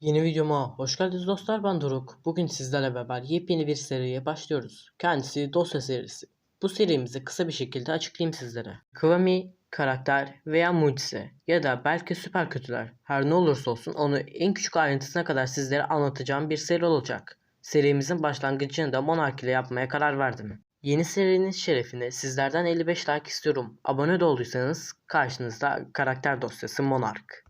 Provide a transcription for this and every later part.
Yeni videoma hoş geldiniz dostlar ben Doruk. Bugün sizlerle beraber yepyeni bir seriye başlıyoruz. Kendisi dosya serisi. Bu serimizi kısa bir şekilde açıklayayım sizlere. Kıvami, karakter veya mucize ya da belki süper kötüler her ne olursa olsun onu en küçük ayrıntısına kadar sizlere anlatacağım bir seri olacak. Serimizin başlangıcını da Monark ile yapmaya karar verdim. Yeni serinin şerefine sizlerden 55 like istiyorum. Abone de olduysanız karşınızda karakter dosyası Monark.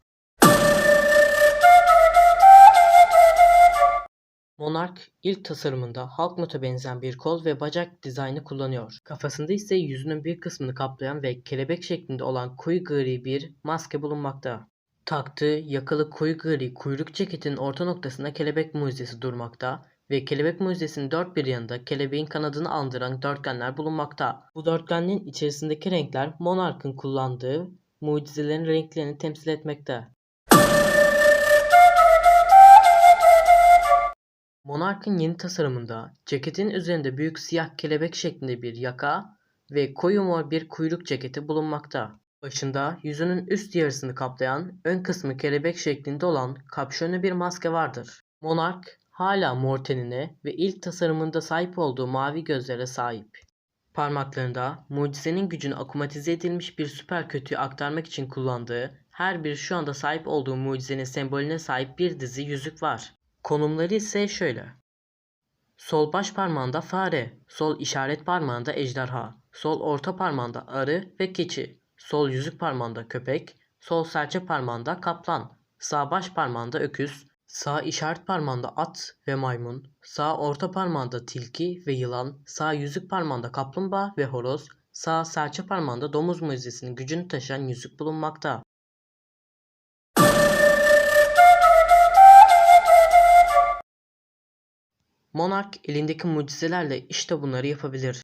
Monark ilk tasarımında halk nota benzeyen bir kol ve bacak dizaynı kullanıyor. Kafasında ise yüzünün bir kısmını kaplayan ve kelebek şeklinde olan koyu gri bir maske bulunmakta. Taktığı yakalı koyu gri kuyruk ceketin orta noktasında kelebek mucizesi durmakta ve kelebek mucizesinin dört bir yanında kelebeğin kanadını andıran dörtgenler bulunmakta. Bu dörtgenlerin içerisindeki renkler Monark'ın kullandığı mucizelerin renklerini temsil etmekte. Monark'ın yeni tasarımında ceketin üzerinde büyük siyah kelebek şeklinde bir yaka ve koyu mor bir kuyruk ceketi bulunmakta. Başında yüzünün üst yarısını kaplayan ön kısmı kelebek şeklinde olan kapşonlu bir maske vardır. Monark hala mor tenine ve ilk tasarımında sahip olduğu mavi gözlere sahip. Parmaklarında mucizenin gücünü akumatize edilmiş bir süper kötüyü aktarmak için kullandığı her bir şu anda sahip olduğu mucizenin sembolüne sahip bir dizi yüzük var. Konumları ise şöyle. Sol baş parmağında fare, sol işaret parmağında ejderha, sol orta parmağında arı ve keçi, sol yüzük parmağında köpek, sol serçe parmağında kaplan, sağ baş parmağında öküz, sağ işaret parmağında at ve maymun, sağ orta parmağında tilki ve yılan, sağ yüzük parmağında kaplumbağa ve horoz, sağ serçe parmağında domuz mucizesinin gücünü taşıyan yüzük bulunmakta. Monark elindeki mucizelerle işte bunları yapabilir.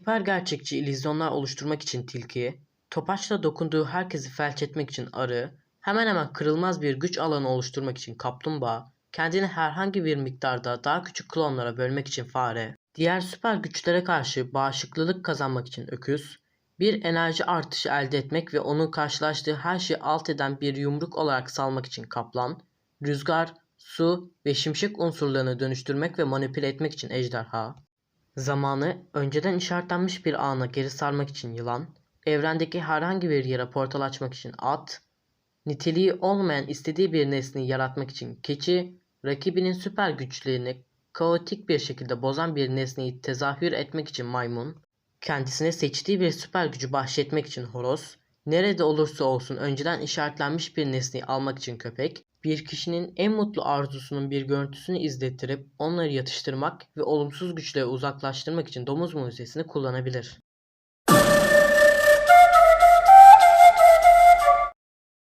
Hiper gerçekçi illüzyonlar oluşturmak için tilki, topaçla dokunduğu herkesi felç etmek için arı, hemen hemen kırılmaz bir güç alanı oluşturmak için kaplumbağa, kendini herhangi bir miktarda daha küçük klonlara bölmek için fare, diğer süper güçlere karşı bağışıklılık kazanmak için öküz, bir enerji artışı elde etmek ve onun karşılaştığı her şeyi alt eden bir yumruk olarak salmak için kaplan, rüzgar, su ve şimşek unsurlarını dönüştürmek ve manipüle etmek için ejderha, zamanı önceden işaretlenmiş bir ana geri sarmak için yılan, evrendeki herhangi bir yere portal açmak için at, niteliği olmayan istediği bir nesneyi yaratmak için keçi, rakibinin süper güçlerini kaotik bir şekilde bozan bir nesneyi tezahür etmek için maymun, kendisine seçtiği bir süper gücü bahşetmek için horoz, nerede olursa olsun önceden işaretlenmiş bir nesneyi almak için köpek, bir kişinin en mutlu arzusunun bir görüntüsünü izlettirip onları yatıştırmak ve olumsuz güçleri uzaklaştırmak için domuz mucizesini kullanabilir.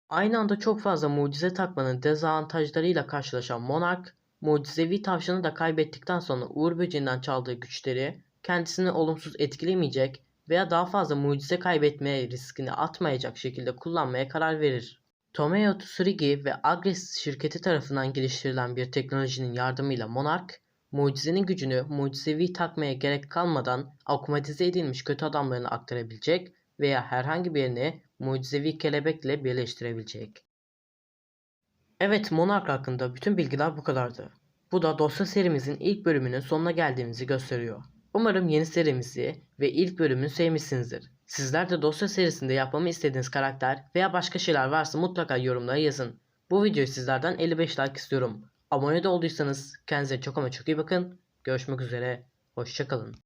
Aynı anda çok fazla mucize takmanın dezavantajlarıyla karşılaşan Monark, mucizevi tavşanı da kaybettikten sonra Uğur Böceği'nden çaldığı güçleri kendisini olumsuz etkilemeyecek veya daha fazla mucize kaybetmeye riskini atmayacak şekilde kullanmaya karar verir. Tomeo Tsurigi ve Agres şirketi tarafından geliştirilen bir teknolojinin yardımıyla Monark, mucizenin gücünü mucizevi takmaya gerek kalmadan akumatize edilmiş kötü adamlarına aktarabilecek veya herhangi birini mucizevi kelebekle birleştirebilecek. Evet Monark hakkında bütün bilgiler bu kadardı. Bu da dosya serimizin ilk bölümünün sonuna geldiğimizi gösteriyor. Umarım yeni serimizi ve ilk bölümünü sevmişsinizdir. Sizler de dosya serisinde yapmamı istediğiniz karakter veya başka şeyler varsa mutlaka yorumlara yazın. Bu videoyu sizlerden 55 like istiyorum. Abone de olduysanız kendinize çok ama çok iyi bakın. Görüşmek üzere. Hoşçakalın.